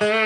అందరికీ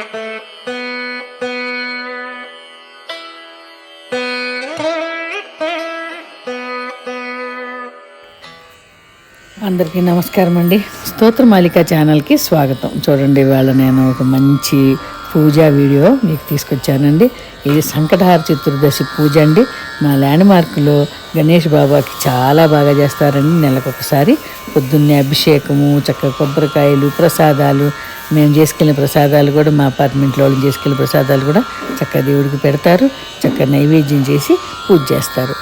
నమస్కారం అండి. స్తోత్రమాలిక ఛానల్కి స్వాగతం. చూడండి ఇవాళ నేను ఒక మంచి పూజా వీడియో మీకు తీసుకొచ్చానండి. ఇది సంకటహార చతుర్దశి పూజ అండి. మా ల్యాండ్ మార్కులో గణేష్ బాబాకి చాలా బాగా చేస్తారండి. నెలకొకసారి పొద్దున్నే అభిషేకము చక్కగా కొబ్బరికాయలు ప్రసాదాలు మేము చేసుకెళ్ళిన ప్రసాదాలు కూడా మా అపార్ట్మెంట్లో వాళ్ళు చేసుకెళ్ళిన ప్రసాదాలు కూడా చక్కగా దేవుడికి పెడతారు. చక్కగా నైవేద్యం చేసి పూజ చేస్తారు.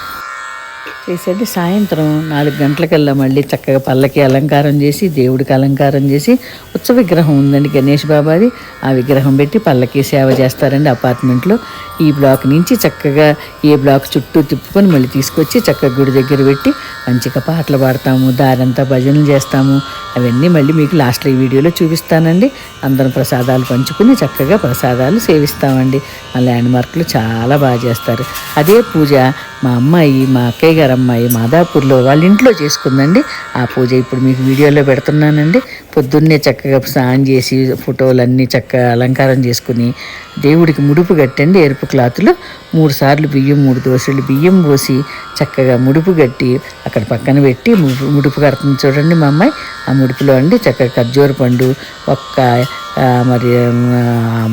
చేసేది సాయంత్రం నాలుగు గంటలకల్లా మళ్ళీ చక్కగా పళ్ళకి అలంకారం చేసి దేవుడికి అలంకారం చేసి ఉత్సవ విగ్రహం ఉందండి గణేష్ బాబాది. ఆ విగ్రహం పెట్టి పళ్ళకి సేవ చేస్తారండి అపార్ట్మెంట్లో. ఈ బ్లాక్ నుంచి చక్కగా ఏ బ్లాక్ చుట్టూ తిప్పుకొని మళ్ళీ తీసుకొచ్చి చక్కగా గుడి దగ్గర పెట్టి మంచిగా పాటలు పాడతాము దారంతా భజనలు చేస్తాము. అవన్నీ మళ్ళీ మీకు లాస్ట్లో ఈ వీడియోలో చూపిస్తానండి. అందరం ప్రసాదాలు పంచుకుని చక్కగా ప్రసాదాలు సేవిస్తామండి. మా ల్యాండ్ మార్కులు చాలా బాగా చేస్తారు. అదే పూజ మా అమ్మాయి మా అక్కయ్య గారు అమ్మాయి మాదాపూర్లో వాళ్ళ ఇంట్లో చేసుకుందండి. ఆ పూజ ఇప్పుడు మీకు వీడియోలో పెడుతున్నానండి. పొద్దున్నే చక్కగా స్నానం చేసి ఫోటోలన్నీ చక్కగా అలంకారం చేసుకుని దేవుడికి ముడుపు కట్టండి ఎరుపు క్లాతులు మూడు సార్లు బియ్యం మూడు దోశలు బియ్యం పోసి చక్కగా ముడుపు కట్టి అక్కడ పక్కన పెట్టి ముడుపు ముడుపు కడుతుంది చూడండి మా అమ్మాయి. ఆ ముడుపులో అండి చక్కగా ఖర్జూర పండు ఒక్క మరి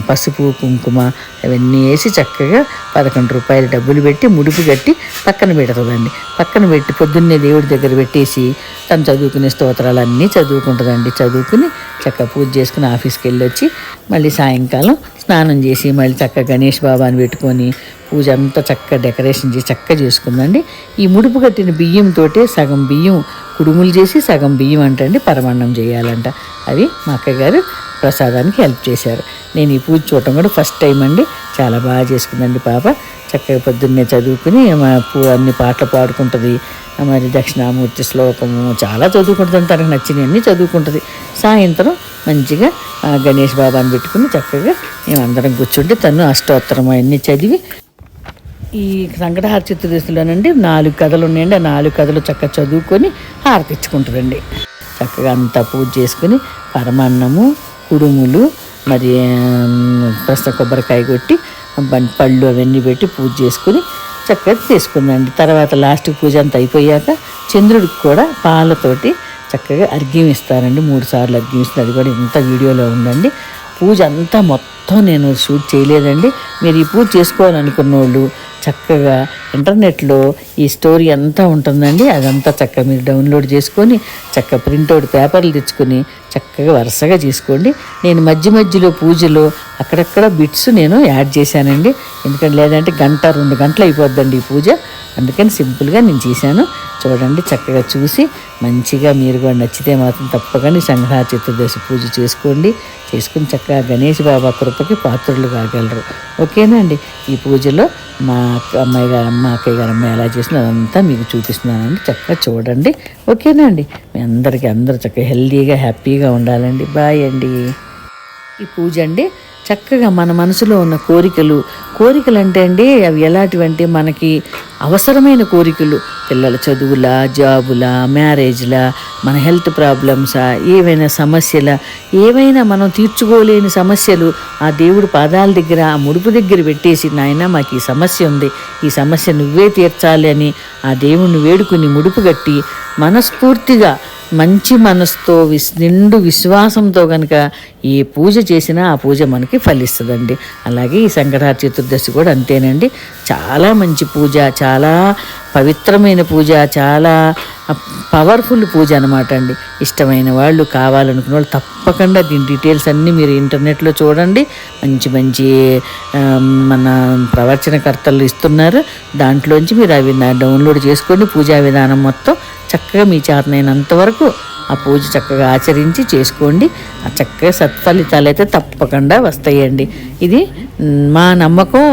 పసుపు కుంకుమ అవన్నీ వేసి చక్కగా పదకొండు రూపాయలు డబ్బులు పెట్టి ముడుపు కట్టి పక్కన పెడుతుందండి. పక్కన పెట్టి పొద్దున్నే దేవుడి దగ్గర పెట్టేసి తను చదువుకునే స్తోత్రాలు అన్నీ చదువుకుంటుందండి. చదువుకుని చక్కగా పూజ చేసుకుని ఆఫీస్కి వెళ్ళి వచ్చి మళ్ళీ సాయంకాలం స్నానం చేసి మళ్ళీ చక్కగా గణేష్ బాబాని పెట్టుకొని పూజ అంతా చక్కగా డెకరేషన్ చేసి చక్కగా చేసుకుందండి. ఈ ముడుపు కట్టిన బియ్యంతోటే సగం బియ్యం కుడుములు చేసి సగం బియ్యం అంటండి పరమాన్నం చేయాలంట. అవి మా అక్కగారు ప్రసాదానికి హెల్ప్ చేశారు. నేను ఈ పూజ చూడటం కూడా ఫస్ట్ టైం అండి. చాలా బాగా చేసుకుందండి పాప. చక్కగా పొద్దున్నే చదువుకుని మా పూ అన్ని పాటలు పాడుకుంటుంది. మరి దక్షిణామూర్తి శ్లోకము చాలా చదువుకుంటుంది తనకు నచ్చినవి అన్నీ చదువుకుంటుంది. సాయంత్రం మంచిగా గణేష్ బాబాని పెట్టుకుని చక్కగా మేమందరం కూర్చుంటే తను అష్టోత్తరం అవన్నీ చదివి ఈ సంకటహార చతుర్దశిలోనండి నాలుగు కథలు ఉన్నాయండి ఆ నాలుగు కథలు చక్కగా చదువుకొని హారతిచ్చుకుంటుందండి. చక్కగా అంతా పూజ చేసుకుని పరమాన్నము కుడుములు మరి ప్రస్తుత కొబ్బరికాయ కొట్టి పళ్ళు అవన్నీ పెట్టి పూజ చేసుకుని చక్కగా తీసుకుందండి తర్వాత లాస్ట్ పూజ అంతా అయిపోయాక చంద్రుడికి కూడా పాలతోటి చక్కగా అర్ఘ్యం ఇస్తారండి. మూడు సార్లు అర్ఘ్యం ఇస్తుంది అది కూడా ఇంత వీడియోలో ఉందండి. పూజ అంతా మొత్తం మొత్తం నేను షూట్ చేయలేదండి. మీరు ఈ పూజ చేసుకోవాలనుకున్న వాళ్ళు చక్కగా ఇంటర్నెట్లో ఈ స్టోరీ అంతా ఉంటుందండి. అదంతా చక్కగా మీరు డౌన్లోడ్ చేసుకొని చక్కగా ప్రింట్అవుట్ పేపర్లు తెచ్చుకొని చక్కగా వరుసగా చేసుకోండి. నేను మధ్య మధ్యలో పూజలో అక్కడక్కడ బిట్స్ నేను యాడ్ చేశానండి. ఎందుకంటే లేదంటే గంట రెండు గంటలు అయిపోద్దండి ఈ పూజ. అందుకని సింపుల్గా నేను చేశాను. చూడండి చక్కగా చూసి మంచిగా మీరు కూడా నచ్చితే మాత్రం తప్పకుండా సంగ్రహ చతుర్దశి పూజ చేసుకోండి. చేసుకుని చక్కగా గణేష్ బాబా కృపకి పాత్రులు కాగలరు. ఓకేనా అండి? ఈ పూజలో మా అక్క- అమ్మాయి గారు అమ్మ అక్కయ్య గారు అమ్మాయి ఎలా చేసినా అదంతా మీకు చూపిస్తున్నానండి. చక్కగా చూడండి. ఓకేనా అండి? మీ అందరికీ అందరూ చక్కగా హెల్దీగా హ్యాపీగా ఉండాలండి. బాయ్ అండి. ఈ పూజ అండి చక్కగా మన మనసులో ఉన్న కోరికలు కోరికలు అంటే అండి అవి ఎలాంటివంటే మనకి అవసరమైన కోరికలు. పిల్లల చదువుల జాబుల మ్యారేజ్ల మన హెల్త్ ప్రాబ్లమ్సా ఏవైనా సమస్యల ఏవైనా మనం తీర్చుకోలేని సమస్యలు ఆ దేవుడు పాదాల దగ్గర ఆ ముడుపు దగ్గర పెట్టేసి నాయన మాకు ఈ సమస్య ఉంది. ఈ సమస్య నువ్వే తీర్చాలి అని ఆ దేవుణ్ణి వేడుకుని ముడుపు కట్టి మనస్ఫూర్తిగా మంచి మనసుతో విస్ నిండు విశ్వాసంతో కనుక ఏ పూజ చేసినా ఆ పూజ మనకి ఫలిస్తుందండి. అలాగే ఈ సంకటహార చతుర్దశి కూడా అంతేనండి. చాలా మంచి పూజ చాలా పవిత్రమైన పూజ చాలా పవర్ఫుల్ పూజ అనమాట అండి. ఇష్టమైన వాళ్ళు కావాలనుకున్న వాళ్ళు తప్పకుండా దీని డీటెయిల్స్ అన్నీ మీరు ఇంటర్నెట్లో చూడండి. మంచి మంచి మన ప్రవచనకర్తలు ఇస్తున్నారు. దాంట్లోంచి మీరు అవి డౌన్లోడ్ చేసుకొని పూజా విధానం మొత్తం చక్కగా మీ చేతనైనంత వరకు ఆ పూజ చక్కగా ఆచరించి చేసుకోండి. ఆ చక్కగా సత్ఫలితాలు అయితే తప్పకుండా వస్తాయండి. ఇది మా నమ్మకం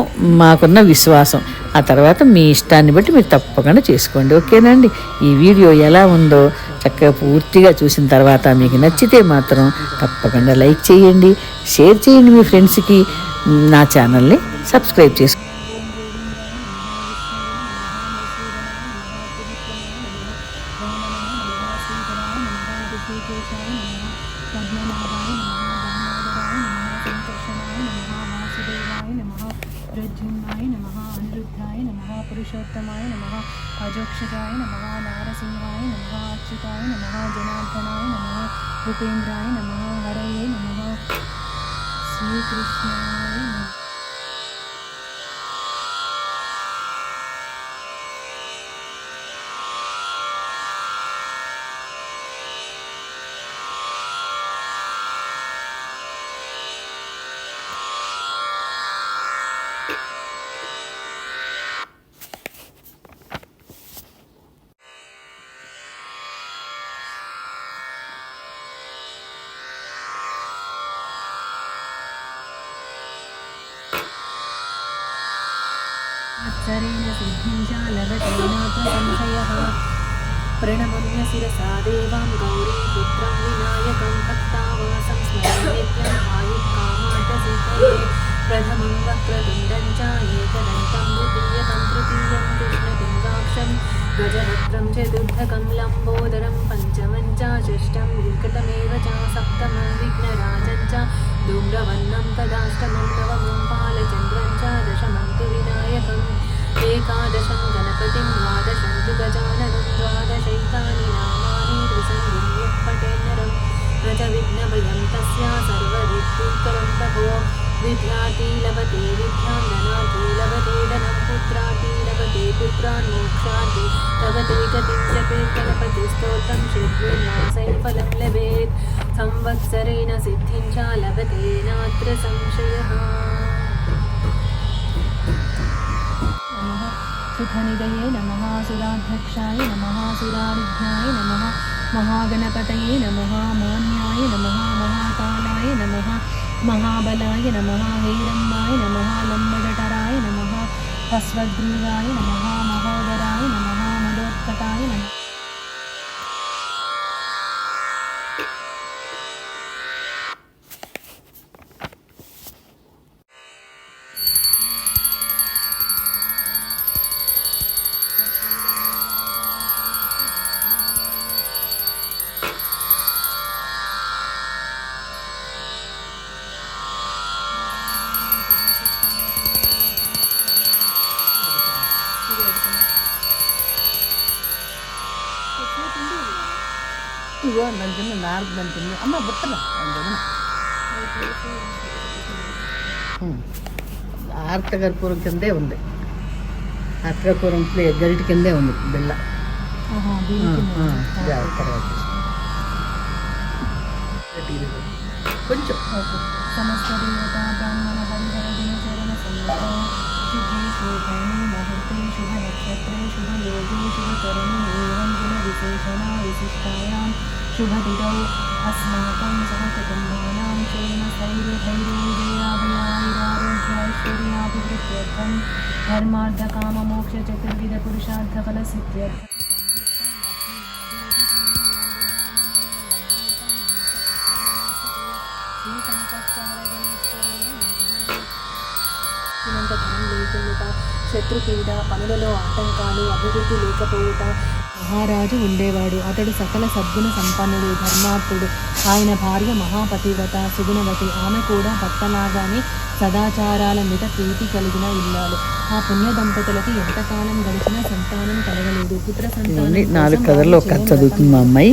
మాకున్న విశ్వాసం. ఆ తర్వాత మీ ఇష్టాన్ని బట్టి మీరు తప్పకుండా చేసుకోండి. ఓకేనండి? ఈ వీడియో ఎలా ఉందో చక్కగా పూర్తిగా చూసిన తర్వాత మీకు నచ్చితే మాత్రం తప్పకుండా లైక్ చేయండి. షేర్ చేయండి మీ ఫ్రెండ్స్కి. నా ఛానల్ని సబ్స్క్రైబ్ చేసుకోండి ராமச்சந்திராய நமகா ஹரையே நமகா ஸ்ரீ கிருஷ்ணாய गजवक्त्रं चतुर्थकं लम्बोदरं पञ्चमं च षष्ठं विकटमेव च सप्तमं विघ्नराजं च धूम्रवर्णं तदाष्टमं नवमं बालचन्द्रं च दशमं तु विनायकम् एकादशं गणपतिं द्वादशं तु गजाननं द्वादशैतानि नामानि त्रिसङ्गुण्यः पठेन्नरं न च विघ्नभयं तस्य सर्वविद्युत्करं प्रभो विद्यार्थी लभते विद्यां धनार्थी लभते धनं पुत्रार्थी लभते पुत्रान् मोक्षार्थी लभते गतिं जपेत् गणपतिस्तोत्रं षड्विर्मासै फलं लभेत् संवत्सरेण सिद्धिं च लभते नात्र संशयः नमः सुखनिधये नमः सुराध्यक्षाय नमः सुरारिघ्नाय नमः महागणपतये नमः मान्याय नमः महाकालाय नमः மகாபலாய நமஹா ஹேரம்பாய நமஹா லம்படராய நமஹா பஸ்வக்ரீவாய நமஹா மகோதராய நமஹா மதோத்கட்டாய நம తిన్న నారదు నన్ను తిన్న అమ్మ బుట్టల ఆర్తకర్పూరం కిందే ఉంది ఆర్తకర్పూరం ప్లే గరిటి కిందే ఉంది బిళ్ళ ఆహా, ఆ, దీనికి ఆ, జాగ్రత్త, తర్వాత తీసుకో. కొంచెం ఓకే. సమస్త దేవతా బ్రాహ్మణ హరిహర దినచరణ సన్నిధ శుభే శోభనే ముహూర్తే శుభ నక్షత్రే శుభ యోగే శుభ కరణే ఏవం గుణ విశేషణ విశిష్టాయాం శుభదిదౌ అస్మాకం సహ కుటుంబానాం క్షేమ స్థైర్య ధైర్య విజయాభయాయురారోగ్యైశ్వర్యాభివృద్ధ్యర్థం ధర్మార్థ కామ మోక్ష చతుర్విధ పురుషార్థ ఫల సిద్ధ్యర్థం ఇచ్చినంత ధనం లేకుండా శత్రుపీడ పనులలో ఆటంకాలు అభివృద్ధి లేకపోవుట మహారాజు ఉండేవాడు. అతడు సకల సద్గుణ సంపన్నుడు ధర్మాత్ముడు ఆయన భార్య మహాపతివ్రత సుగుణవతి. ఆమె కూడా భర్తలాగానే సదాచారాల మీద ప్రీతి కలిగిన ఇల్లాలు ఆ పుణ్య దంపతులకి ఎంతకాలం గడిచినా సంతానం కలగలేదు. పుత్ర సంతానం నాలుగు కథల్లో కథ చదువుతుంది అమ్మాయి.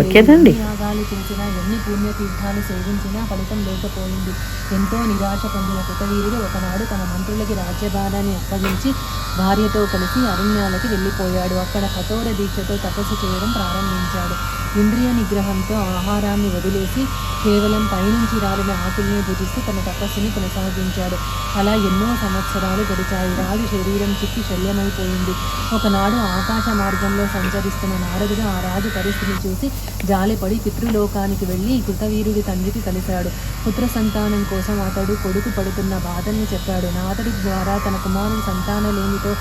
ఓకేనండి ఎన్ని యాగాలు చేసినా ఎన్ని పుణ్యతీర్థాలు సేవించినా ఫలితం లేకపోయింది. ఎంతో నిరాశ పొందిన కృతవీరుడు ఒకనాడు తన మంత్రులకి రాజ్యభారాన్ని అప్పగించి భార్యతో కలిసి అరణ్యాలకి వెళ్ళిపోయాడు. అక్కడ కఠోర దీక్షతో తపస్సు చేయడం ప్రారంభించాడు. ఇంద్రియ నిగ్రహంతో ఆహారాన్ని వదిలేసి కేవలం పైనుంచి రాలిన ఆకుల్ని భుజిస్తూ తన తపస్సుని కొనసాగించాడు. అలా ఎన్నో సంవత్సరాలు గడిచాయి. రాజు శరీరం చిక్కి శల్యమైపోయింది. ఒకనాడు ఆకాశ మార్గంలో సంచరిస్తున్న నారదుడు ఆ రాజు పరిస్థితిని చూసి జాలిపడి పితృలోకానికి వెళ్ళి కృతవీరుడి తండ్రికి కలిశాడు. పుత్ర సంతానం కోసం అతడు కొడుకు పడుతున్న బాధల్ని చెప్పాడు. నాతడి ద్వారా తన కుమారుడు సంతానలేమితో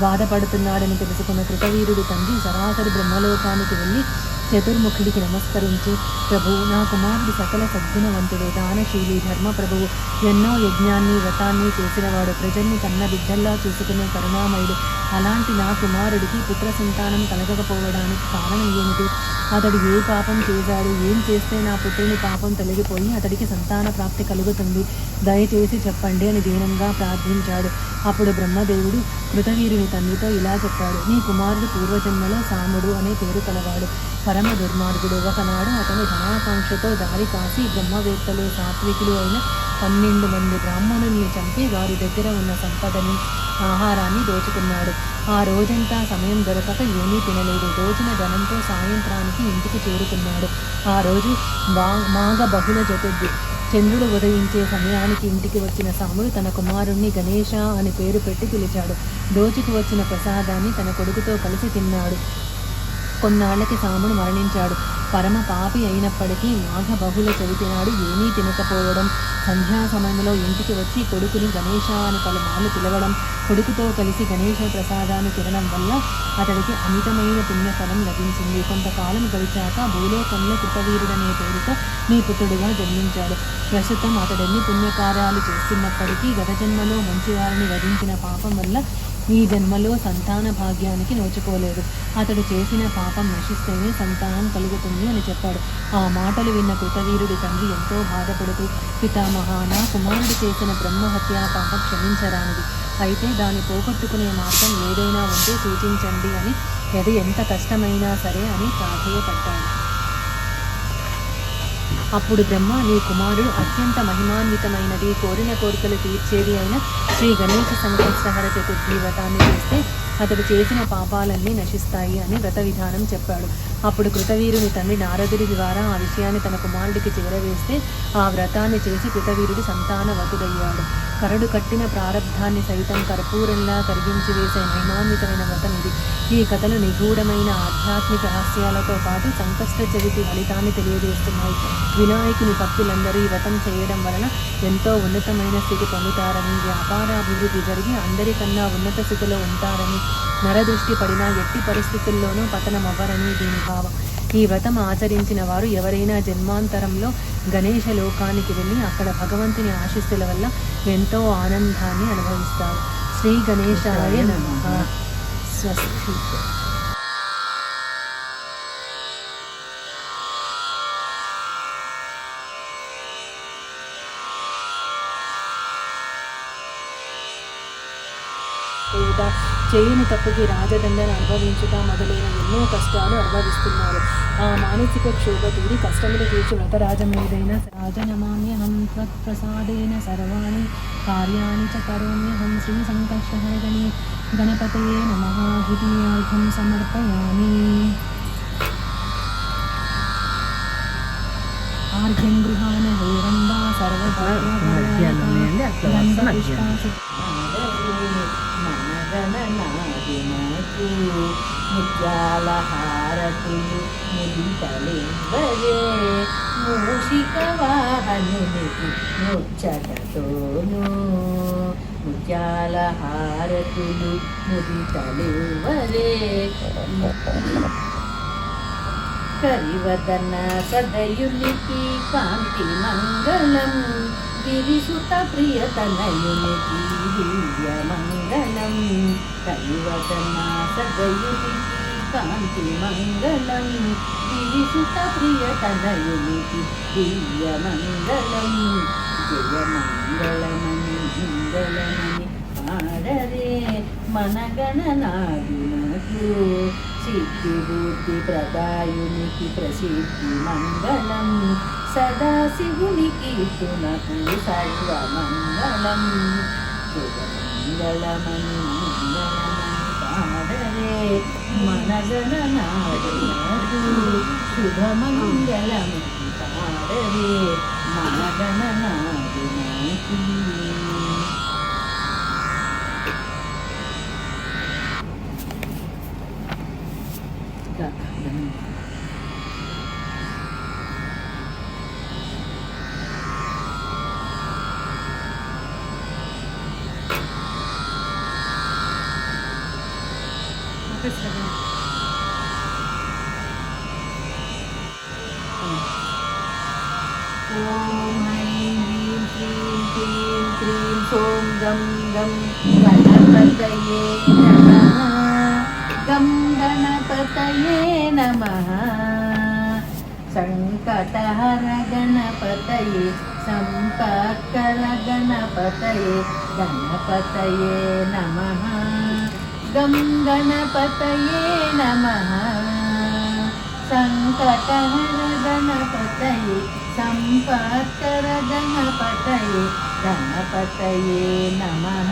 బాధపడుతున్నాడని తెలుసుకున్న కృతవీరుడి తండ్రి సరాసరి బ్రహ్మలోకానికి వెళ్ళి చతుర్ముఖుడికి నమస్కరించి ప్రభు నా కుమారుడు సకల సద్గుణవంతుడు దానశీలి ధర్మప్రభువు ఎన్నో యజ్ఞాన్ని వ్రతాన్ని చేసినవాడు ప్రజల్ని కన్న బిడ్డల్లా చూసుకునే కరుణామయుడు. అలాంటి నా కుమారుడికి పుత్ర సంతానం కలగకపోవడానికి కారణం ఏమిటి? అతడు ఏ పాపం చేశాడు ఏం చేస్తే నా పుత్రుని పాపం తొలగిపోయి అతడికి సంతాన ప్రాప్తి కలుగుతుంది. దయచేసి చెప్పండి అని దీనంగా ప్రార్థించాడు. అప్పుడు బ్రహ్మదేవుడు కృతవీరుని తండ్రితో ఇలా చెప్పాడు నీ కుమారుడు పూర్వజన్మలో సాముడు అనే పేరు కలవాడు. పరమ దుర్మార్గుడు. ఒకనాడు అతను ధనాకాంక్షతో దారి కాసి బ్రహ్మవేత్తలు సాత్వికులు అయిన పన్నెండు మంది బ్రాహ్మణుల్ని చంపి వారి దగ్గర ఉన్న సంపదని ఆహారాన్ని దోచుకున్నాడు. ఆ రోజంతా సమయం దొరకక ఏమీ తినలేదు. దోచిన ధనంతో సాయంత్రానికి ఇంటికి చేరుకున్నాడు. ఆ రోజు మాగ బహుళ చతుర్థి. చంద్రుడు ఉదయించే సమయానికి ఇంటికి వచ్చిన సాముడు తన కుమారుణ్ణి గణేష అని పేరు పెట్టి పిలిచాడు. దోచుకు వచ్చిన ప్రసాదాన్ని తన కొడుకుతో కలిసి తిన్నాడు. కొన్నాళ్ళకి సాముడు మరణించాడు. పరమ పాపి అయినప్పటికీ మాఘ బహుళ చవితి నాడు ఏమీ తినకపోవడం సంధ్యా సమయంలో ఇంటికి వచ్చి కొడుకుని గణేష అని పలుమార్లు పిలవడం కొడుకుతో కలిసి గణేష ప్రసాదాన్ని తినడం వల్ల అతడికి అమితమైన పుణ్యఫలం లభించింది. కొంతకాలం గడిచాక భూలోకంలో కృతవీరుడనే పేరుతో మీ పుత్రుడుగా జన్మించాడు. ప్రస్తుతం అతడెన్ని పుణ్యకార్యాలు చేస్తున్నప్పటికీ గత జన్మలో మంచివారిని వధించిన పాపం వల్ల ఈ జన్మలో సంతాన భాగ్యానికి నోచుకోలేదు. అతడు చేసిన పాపం నశిస్తేనే సంతానం కలుగుతుంది అని చెప్పాడు. ఆ మాటలు విన్న కృతవీరుడి తండ్రి ఎంతో బాధపడుతూ పితామహ నా కుమారుడు చేసిన బ్రహ్మహత్యా పాపం క్షమించరానిది. అయితే దాన్ని పోగొట్టుకునే మార్గం ఏదైనా ఉంటే సూచించండి అని అది ఎంత కష్టమైనా సరే అని ప్రాధేయపడ్డాడు. అప్పుడు బ్రహ్మ నీ కుమారుడు అత్యంత మహిమాన్వితమైనది కోరిన కోరికలు తీర్చేది అయిన శ్రీ గణేష సంకష్టహర చతుర్థి వ్రతాన్ని చేస్తే అతడు చేసిన పాపాలన్నీ నశిస్తాయి అని వ్రత విధానం చెప్పాడు. అప్పుడు కృతవీరుని తండ్రి నారదుడి ద్వారా ఆ విషయాన్ని తన కుమారుడికి చేరవేస్తే ఆ వ్రతాన్ని చేసి కృతవీరుడు సంతానవతుడయ్యాడు. కరడు కట్టిన ప్రారంధాన్ని సైతం కర్పూరంలా కరిగించి వేసే మహిమాన్వితమైన వ్రతం ఇది. ఈ కథలు నిగూఢమైన ఆధ్యాత్మిక రహస్యాలతో పాటు సంకష్ట చవితి ఫలితాన్ని తెలియజేస్తున్నాయి. వినాయకుని భక్తులందరూ ఈ వ్రతం చేయడం వలన ఎంతో ఉన్నతమైన స్థితి పొందుతారని వ్యాపారాభివృద్ధి జరిగి అందరికన్నా ఉన్నత స్థితిలో ఉంటారని నరదృష్టి పడినా ఎట్టి పరిస్థితుల్లోనూ పతనమవ్వరని దీని భావం. ఈ వ్రతం ఆచరించిన వారు ఎవరైనా జన్మాంతరంలో గణేష లోకానికి వెళ్ళి అక్కడ భగవంతుని ఆశీస్సుల వల్ల ఎంతో ఆనందాన్ని అనుభవిస్తారు. శ్రీ గణేశాయ నమః. స్వస్తి. చేయని తప్పుకి రాజదండను అనుభవించుట మొదలైన ఎన్నో కష్టాలు అనుభవిస్తున్నారు ఆ మానసిక క్షోభ తీరి కష్టములు తీర్చి వ్రతరాజం ఏదైనా రాజనమామ్యహం త్వత్ప్రసాదేన సర్వాణి కార్యాణి చ కరోమ్యహం శ్రీ సంకష్టహరగణి గణపతయే నమః ద్వితీయార్థం సమర్పయామి ఆర్ఘ్యం గృహాన హేరంబా మధ్యాహ్నం ఉన్నాయండి, అట్లా వస్తే ముత్యాల హారతులు ముదితలివ్వరే మూషిక వాహనునికి ముచ్చటతోను ముత్యాల హారతులు ముదితలివ్వరే కరివదన సదయునికి కాంతి మంగళం గిరిసుత ప్రియతనయునికి దివ్య మంగళం కరివదన సదయునికి కాంతి మంగళం గిరిసుత ప్రియతనయునికి దివ్య మంగళం జయ మంగళమని మంగళమని ఆడరే మన గణనాదునకు సిద్ధి బుద్ధి ప్రదాయునికి ప్రసిద్ధి మంగళం సదాశివునికి తునకు సర్వమంగళం. మంగళమని మంగళమని పాడరే మన गं गं गणपतये नमः गं गणपतये नमः सङ्कटहर गणपतये सम्पत्कर गणपतये गणपतये नमः गं गणपतये नमः सङ्कटहर गणपतये सम्पत्कर गणपतये గణపతయే నమః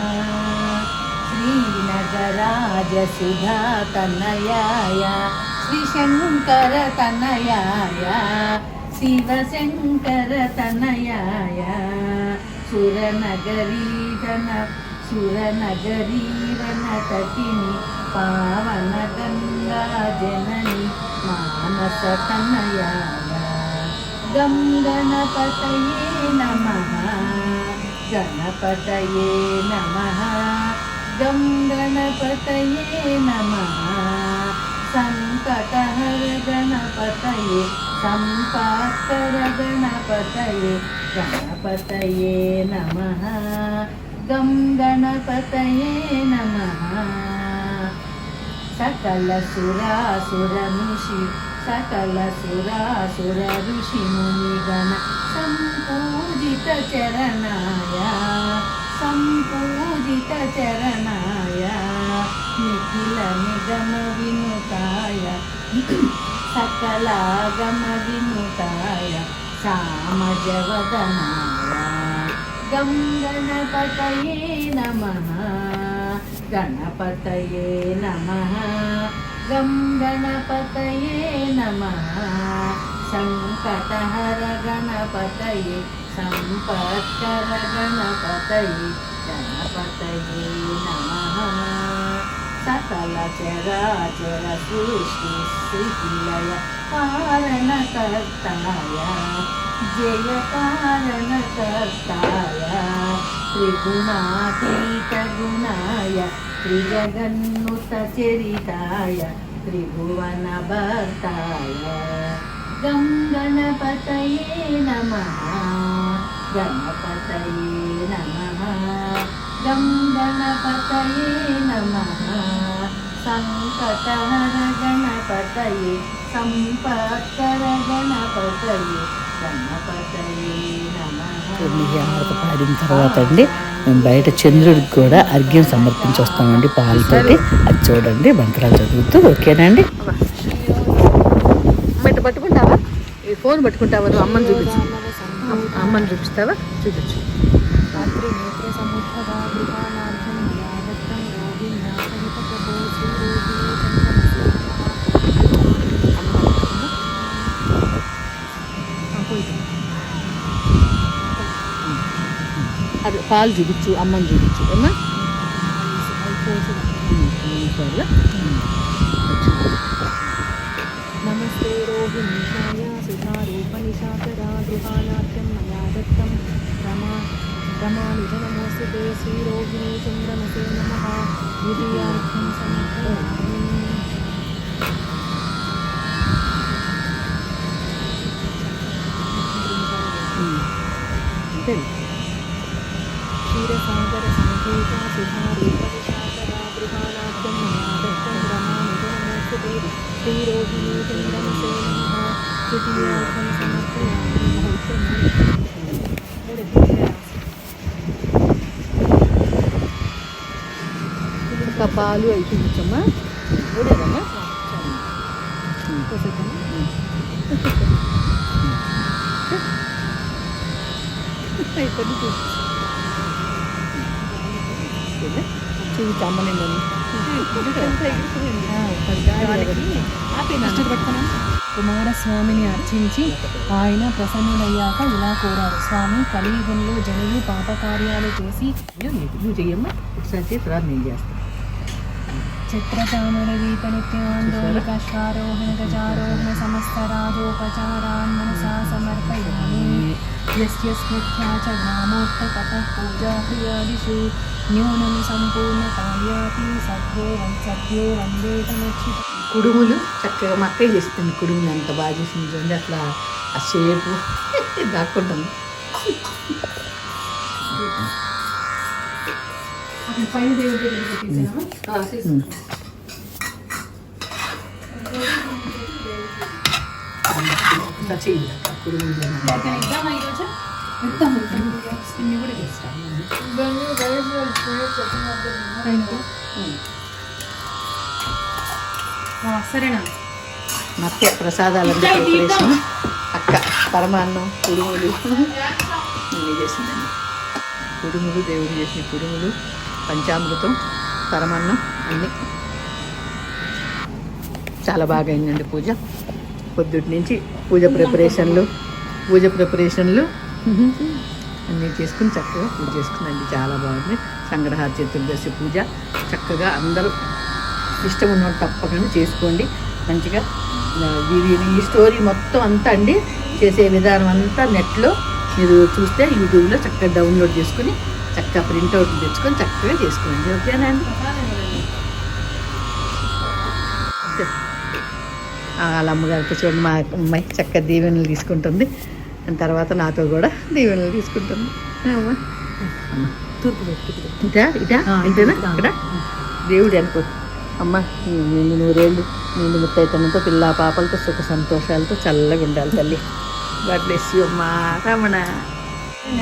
శ్రీనగరాజ సుధా తనయాయ శ్రీశంకర తనయాయ శివశంకర తనయాయ సురనగరీధన సురనగరీరణ తటిని పావన గంగా జనని మానస తనయాయ గం గణపతయే నమః గణపతయే నమః గం గణపతయే నమః సంకటహర గణపతయే సంపాత్కర గణపతయే గణపతయే నమః గం గణపతయే నమః సకల సురాసుర ఋషి సకల సురాసుర ఋషి సంకటహర గణపతయే సంపత్కర గణపతయే గణపతయే నమ. సకల చరాచర సృష్టి స్థితిలయ కారణకర్తాయ జయ కారణకర్తాయ త్రిగుణాతీత గుణాయ త్రిజగన్నుత చరితాయ త్రిభువన భర్తాయ. గం గణపతయే నమ గణపతయే నమ గం గణపతయే నమ సంకటహర గణపతయే సంపత్కర గణపతయే గణపతయే పాడిన తర్వాత అండి మేము బయట చంద్రుడికి కూడా అర్ఘ్యం సమర్పించి వస్తామండి పాలతోటి. అది చూడండి మంత్రాలు చదువుతూ ఓకేనండి ఇటు పట్టుకుంటావా ఈ ఫోన్ పట్టుకుంటావారు అమ్మని చూపించు అమ్మని చూపిస్తావా చూపించు అది పాలు చూపించు అమ్మని చూపించు అమ్మా कृपानाट्यं मया दत्तं रमा रमाणि च नमोऽस्तु ते श्रीरोहिणी चन्द्रमसे नमः द्वितीयार्थं समर्पयामि क्षीरसागरसङ्केता सुधारूपविशाकरा गृहानाट्यं मया दत्तं रमाणि च नमोऽस्तु ते श्रीरोहिणी चन्द्रमसे नमः द्वितीयार्थं समर्पयामि। పాలు అవి చూపించమ్మా ఊడేదమ్మా చూపించమ్మని కుమారస్వామిని అర్చించి ఆయన ప్రసన్నుడయ్యాక ఇలా కోరారు. స్వామి కలియుగంలో జనులు పాపకార్యాలు చేసి నువ్వు చెయ్యమ్మా ఒకసారి చేసి తర్వాత నేను చేస్తాను చిత్రచామర గీత నిత్యాందోళకాశ్వారోహణ గజారోహణ సమస్త రాజోపచారాన్ మనసా సమర్పయామి. యస్య స్మృత్యా చ గ్రామోక్త తపః పూజా క్రియాదిషు న్యూనం సంపూర్ణతాయాతి సద్యో వం సద్యో వందేతమక్షిత కుడుములు చక్కగా మా అక్కయ్య చేస్తుంది కుడుములు అంత బాగా చేసింది చూడండి అట్లా ఆ షేపు దాక్కుంటుంది కుడుములు సరేనా. మత్య ప్రసాదాలు ప్రిపరేషన్ అక్క పరమాన్నం కుడుములు అన్నీ చేసిందండి. కుడుములు దేవుడు చేసిన కుడుములు పంచామృతం పరమాన్నం అన్నీ. చాలా బాగా అయిందండి పూజ. పొద్దుటి నుంచి పూజ ప్రిపరేషన్లు పూజ ప్రిపరేషన్లు అన్నీ చేసుకుని చక్కగా పూజ చేసుకుందండి చాలా బాగుంది. సంగ్రహార చతుర్దశి పూజ. చక్కగా అందరూ ఇష్టం ఉన్నవాడు తప్పకుండా చేసుకోండి మంచిగా ఈ స్టోరీ మొత్తం అంతా అండి. చేసే విధానం అంతా నెట్లో మీరు చూస్తే యూట్యూబ్లో చక్కగా డౌన్లోడ్ చేసుకుని చక్కగా ప్రింట్అవుట్ తెచ్చుకొని చక్కగా చేసుకోండి. ఓకేనా అండి? ఓకే. ఆ, వాళ్ళ అమ్మగారితో చూడండి మా అమ్మాయి చక్కగా దీవెనలు తీసుకుంటుంది. దాని తర్వాత నాతో కూడా దీవెనలు తీసుకుంటుంది. అమ్మా. అమ్మ. ఇటా ఇక్కడ? దేవుడు అనుకో అమ్మ నిన్ను నూరేళ్ళు నిన్ను ముత్తైతనంతో పిల్ల పాపలతో సుఖ సంతోషాలతో చల్లగా ఉండాలి తల్లి. బ్లెస్ యూ అమ్మా రమణ.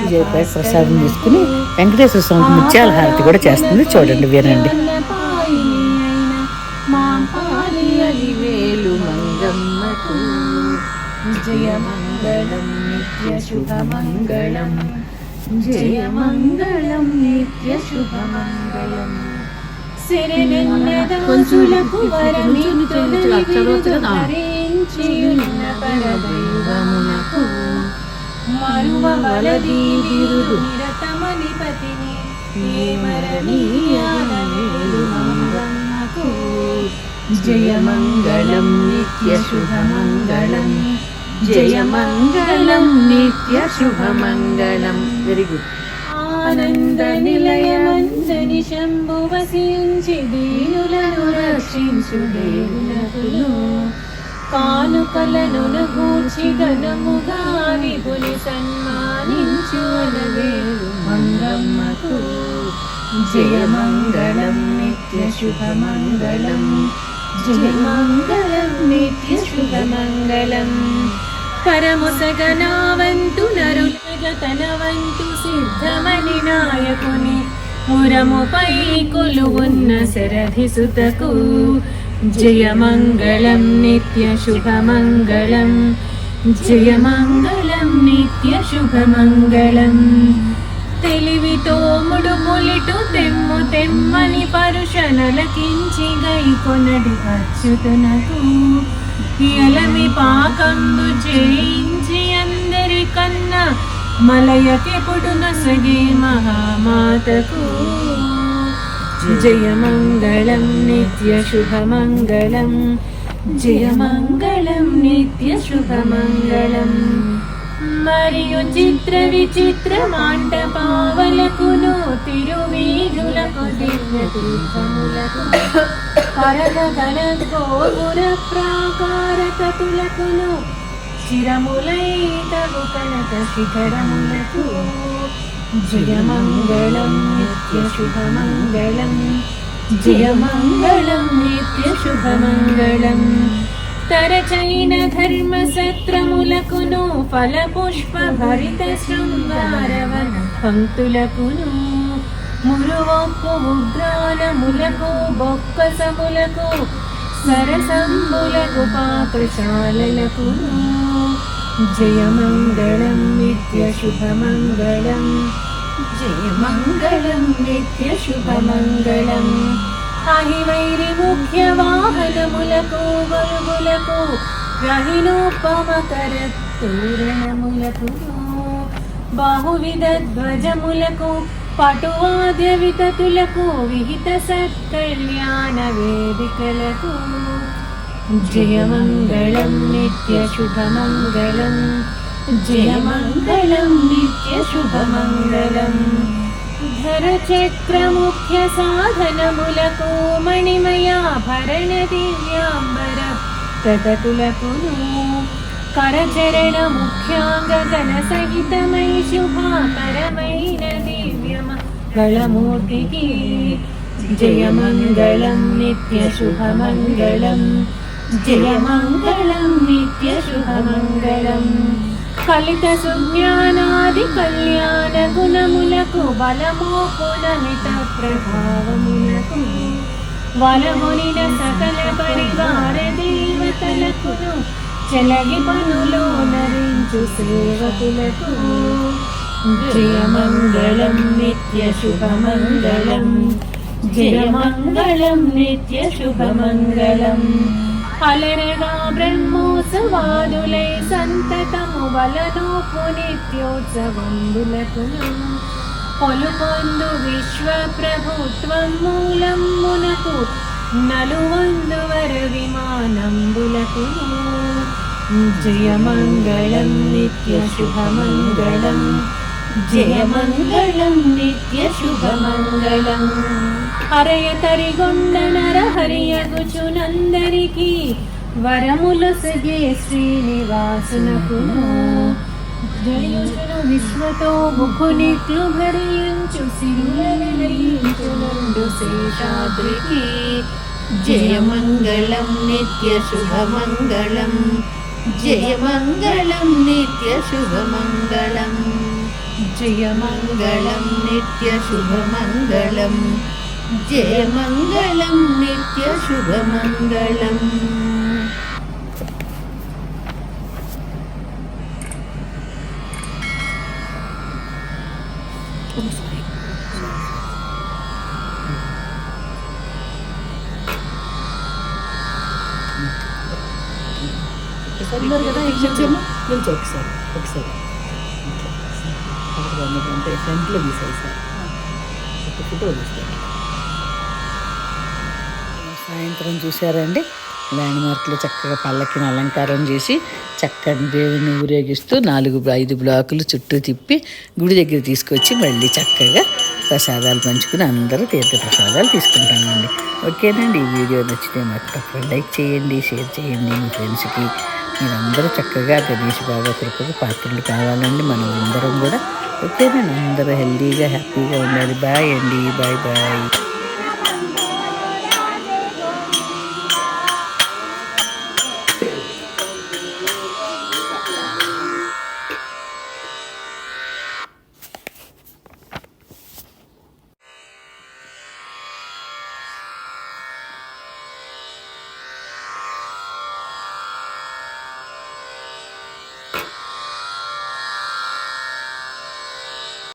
విజయపై ప్రసాదం తీసుకుని వెంకటేశ్వర స్వామికి ముత్యాల హారతి కూడా చేస్తుంది. చూడండి వినండి. జయమంగళం నిత్య శుభమంగళం జయమంగళం నిత్య శుభమంగళం కొంచులకు వరమిత్తులరివిరుధరించియున్న పరదైవమునకు బిరుదు నిరతమనిపతిని జయమంగళం నిత్యశుభమంగళం జయమంగళం నిత్యశుభమంగళం వెరీ గుడ్ ఆనంద నిలయమందని శంభువసించి దీనులను రక్షించు దేవునకును కానుకలను గూర్చి ఘనముగా విపులి సన్మానించు అనవేలు మంగమ్మకు జయమంగళం నిత్య శుభమంగళం జయమంగళం నిత్య శుభమంగళం పరముసగనావంతు నరులగతనవంతు సిద్ధమని నాయకుని. మురముపై కొలువున్న శరధిసుతకు జయమంగళం నిత్య శుభమంగళం. జయమంగళం నిత్య శుభమంగళం. తెలివితో ముడుములిటు తెమ్ము తెమ్మని పరుషనలకించి గై కొనడి అచ్యుతనకు. ఎలమి పాకందు చేయించి అందరికన్నా మలయకెప్పుడు నసగే మహామాతకు. జయమంగళం నిత్య శుభమంగళం. జయమంగళం నిత్య శుభమంగళం. మరియు చిత్ర విచిత్ర మాండపావలకును తిరువీధులకు దివ్య తీర్థములకు పరగగన గోపుర ప్రాకార తతులకును చిరములైతగు కనక శిఖరములకు జయమంగళం నిత్య శుభమంగళం జయమంగళం నిత్య శుభమంగళం తరచైన ధర్మ సత్రములకును ఫల పుష్ప భరిత శృంగారవన పంక్తులకును మురువొప్పు ఉగ్రాలములకు బొక్కసములకు సరసంబులకు పాకశాలలకును జయమంగళం నిత్య శుభమంగళం జయమంగళం నిత్య శుభమంగళం అహి వైరి ముఖ్య వాహనములకు గొలుగులకు రహినోపమకర తోరణములకు బాహువిధ ధ్వజములకు పటువాద్య వితతులకు విహిత సత్కళ్యాణ వేదికలకు. జయమంగళం నిత్య శుభమంగళం జయమంగళం నిత్య శుభమంగళం. ధర ముఖ్య సాధనములకు మణిమయాభరణ దివ్యాంబర ప్రతతులకును కరచరణ ముఖ్యాంగ గణ సహితమై శుభాకరమైన దివ్యమ గళమూర్తికి. జయమంగళం నిత్య శుభమంగళం. జయమంగళం నిత్య శుభమంగళం. కలిత సుజ్ఞానాది కళ్యాణ గుణములకు బలమో పునమిత ప్రభావములకు వలమునిన సకల పరివార దేవతలకు చెలగి పనులు నరించు సేవకులకు. జయమంగళం నిత్య శుభమంగళం జయమంగళం నిత్య శుభమంగళం. అలరగా బ్రహ్మోత్సవాదులై సంతతము వలనోపు నిత్యోత్సవంబులకును పొలుపొందు విశ్వ ప్రభుత్వం మూలమునకు నలువందువర విమానంబులకు జయమంగళం నిత్య శుభమంగళం జయమంగళం నిత్య శుభమంగళం అరయ తరిగొండ నర హరియగుచునందరికి వరములు సగే శ్రీనివాసునకును జయుచును విశ్వతో ముఖునిట్లు భరించు సిరులరించునుండు శేషాద్రికి. జయమంగళం నిత్య శుభమంగళం జయమంగళం నిత్య శుభమంగళం జయమంగళం నిత్య శుభమంగళం. జయమంగళం నిత్య శుభమంగళం ఉన్నారు కదా ఇచ్చేమ్మా నిల్చో ఒకసారి ఒకసారి అంటే ఫ్రంట్లో తీసాయి సార్ ఒక ఫోటో తీస్తారు సాయంత్రం చూసారండి ల్యాండ్ మార్క్లో చక్కగా పల్లకిని అలంకారం చేసి చక్కని దేవుని ఊరేగిస్తూ నాలుగు ఐదు బ్లాకులు చుట్టూ తిప్పి గుడి దగ్గర తీసుకొచ్చి మళ్ళీ చక్కగా ప్రసాదాలు పంచుకుని అందరూ తీర్థ ప్రసాదాలు తీసుకుంటామండి. ఓకేనండి. ఈ వీడియో నచ్చితే మాకు తప్పకుండా లైక్ చేయండి షేర్ చేయండి. మీ ఫ్రెండ్స్కి మీరందరూ చక్కగా గణేష్ బాబా కృపకు పాత్రలు కావాలండి. మనం అందరం కూడా. ఓకేనండి. అందరూ హెల్దీగా హ్యాపీగా ఉండాలి. బాయ్ అండి. Bye bye.